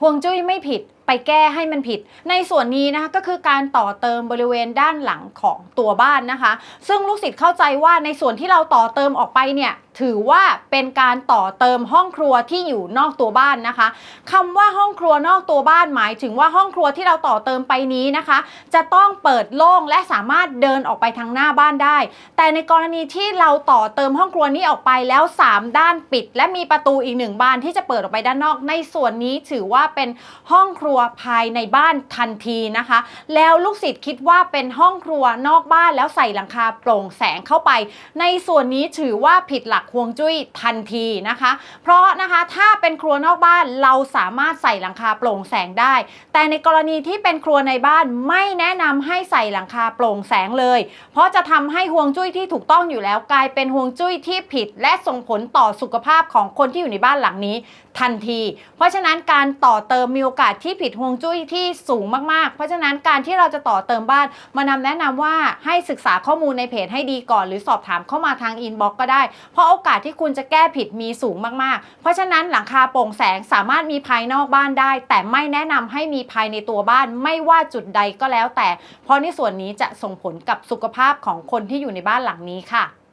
ห่วงจุ้ยไม่ผิด ไปแก้ให้มันผิด ในส่วนนี้นะคะก็คือการต่อเติมบริเวณด้านหลังของตัวบ้านนะคะ ซึ่งลูกศิษย์เข้าใจว่าในส่วนที่เราต่อเติมออกไปเนี่ยถือว่าเป็นการต่อเติมห้องครัวที่อยู่นอกตัวบ้านนะคะคำว่าห้องครัวนอกตัวบ้านหมายถึงว่าห้องครัวที่เราต่อเติมไปนี้นะคะ จะต้องเปิดโล่งและสามารถเดินออกไปทางหน้าบ้านได้ แต่ในกรณีที่เราต่อเติมห้องครัวนี้ออกไปแล้ว 3 ด้านปิด และมีประตูอีกหนึ่งบานที่จะเปิดออกไปด้านนอก ในส่วนนี้ถือว่าเป็นห้องครัวภายในบ้านทันทีนะคะ แล้วลูกศิษย์คิดว่าเป็นห้องครัวนอกบ้านแล้วใส่หลังคาโปร่งแสงเข้าไป ในส่วนนี้ถือว่าผิดหลักฮวงจุ้ยทันทีนะคะ เพราะนะคะถ้าเป็นครัวนอกบ้านเราสามารถใส่หลังคาโปร่งแสงได้ แต่ในกรณีที่เป็นครัวในบ้านไม่แนะนำให้ใส่หลังคาโปร่งแสงเลย เพราะจะทำให้ฮวงจุ้ยที่ถูกต้องอยู่แล้วกลายเป็นฮวงจุ้ยที่ผิด และส่งผลต่อสุขภาพของคนที่อยู่ในบ้านหลังนี้ทันที เพราะฉะนั้นการต่อเติมมีโอกาสที่ผิดฮวงจุ้ยที่สูงมากๆ เพราะฉะนั้นการที่เราจะต่อเติมบ้าน มานำแนะนำว่าให้ศึกษาข้อมูลในเพจให้ดีก่อน หรือสอบถามเข้ามาทางอินบ็อกก็ได้ เพราะโอกาสที่คุณจะแก้ผิดมีสูงมากๆ เพราะฉะนั้นหลังคาโปร่งแสงสามารถมีภายนอกบ้านได้ แต่ไม่แนะนำให้มีภายในตัวบ้านไม่ว่าจุดใดก็แล้วแต่ เพราะในส่วนนี้จะส่งผลกับสุขภาพของคนที่อยู่ในบ้านหลังนี้ค่ะ